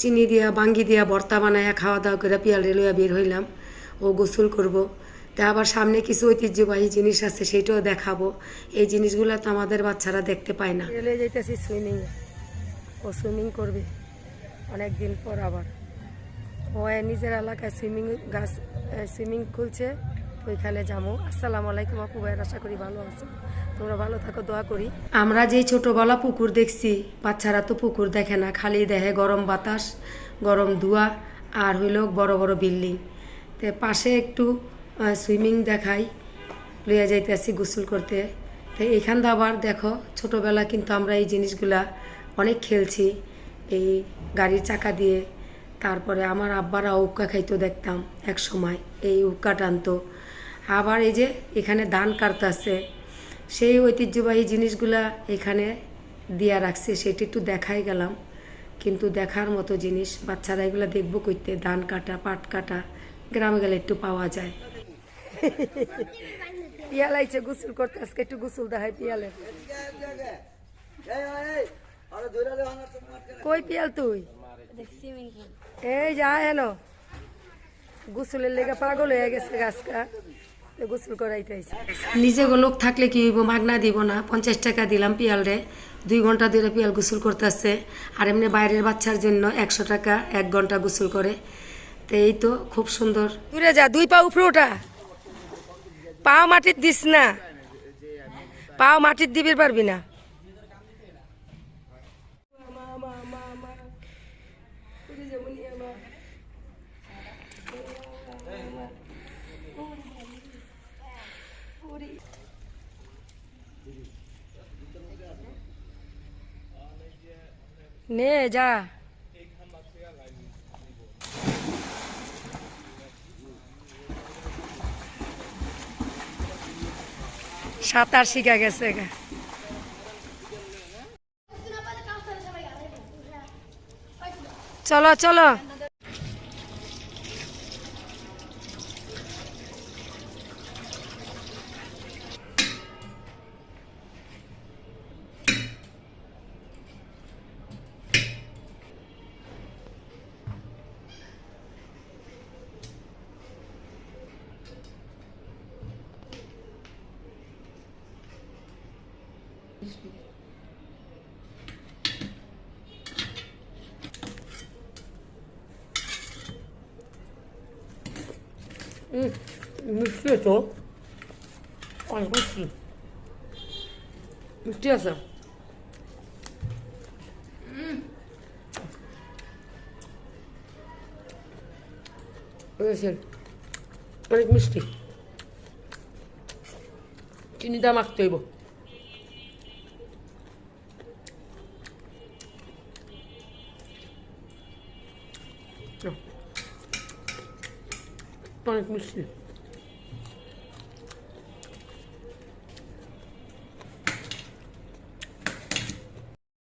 চিনি দিয়া, বাঙ্গি দিয়া ভর্তা বানায়া খাওয়া দাওয়া করে পিয়ালে লইয়া বের হইলাম। ও গোসল করব। তা আবার সামনে কিছু ঐতিহ্যবাহী জিনিস আছে, সেটাও দেখাবো। এই জিনিসগুলো তো আমাদের বাচ্চারা দেখতে পায় না। রেলে যাইতেছি সুইমিং। ও সুইমিং করবে অনেক দিন পর আবার। ও নিজের এলাকায় সুইমিং গাছ সুইমিং খুলছে ওইখানে যাব আসসালামু আলাইকুম আপু ভাইয়ের, আশা করি ভালো আছো তোমরা ভালো থাকো, দোয়া করি। আমরা যেই ছোটবেলা পুকুর দেখছি, বাচ্চারা তো পুকুর দেখে না, খালি দেখে গরম বাতাস, গরম ধোয়া আর হইল বড় বড় বিল্ডিং। তে পাশে একটু সুইমিং দেখাই, লইয়া যাইতেছি গোসল করতে। তো এখান আবার দেখো, ছোটবেলা কিন্তু আমরা এই জিনিসগুলা অনেক খেলছি, এই গাড়ির চাকা দিয়ে। তারপরে আমার আব্বারা উক্কা খাইতো দেখতাম এক সময় এই উক্কা টানতো। আবার এই যে এখানে ধান কাটতেছে সেই ঐতিহ্যবাহী জিনিসগুলা এখানে দিয়া রাখছে, সেটি একটু দেখাই গেলাম। কিন্তু দেখার মতো জিনিস, বাচ্চারা এগুলো দেখব করতে ধান কাটা, পাট কাটা, গ্রামে গেলে একটু পাওয়া যায়। পিয়াল আইছে গোসল করতে, আজকে একটু গোসল দেখায় পিয়ালে কই পিয়াল তুই? এই যা হেন। গোসলের লেগে পাগল হয়ে গেছে গাছটা তো গোসল করাইতে নিজে গো লোক থাকলে কি হইব? মাগনা দিব না। পঞ্চাশ টাকা দিলাম পিয়াল রে। দুই ঘণ্টা ধরে পিয়াল গোসল করতেছে। আর এমনি বাইরের বাচ্চার জন্য একশো টাকা এক ঘণ্টা গোসল করে। তো এই তো খুব সুন্দর। দূরে যা দুই পা উপরে ওঠা। পাও মাটির দিস না। পাও মাটির দিবি পারবি না। নে যা। সাঁতার শিখা গেছে। চলো চলো। চলো মিষ্টি তো অনেক মিষ্টি মিষ্টি আছে বুঝেছেন অনেক মিষ্টি চিনিটা মাখতে হইব অনেক মিষ্টি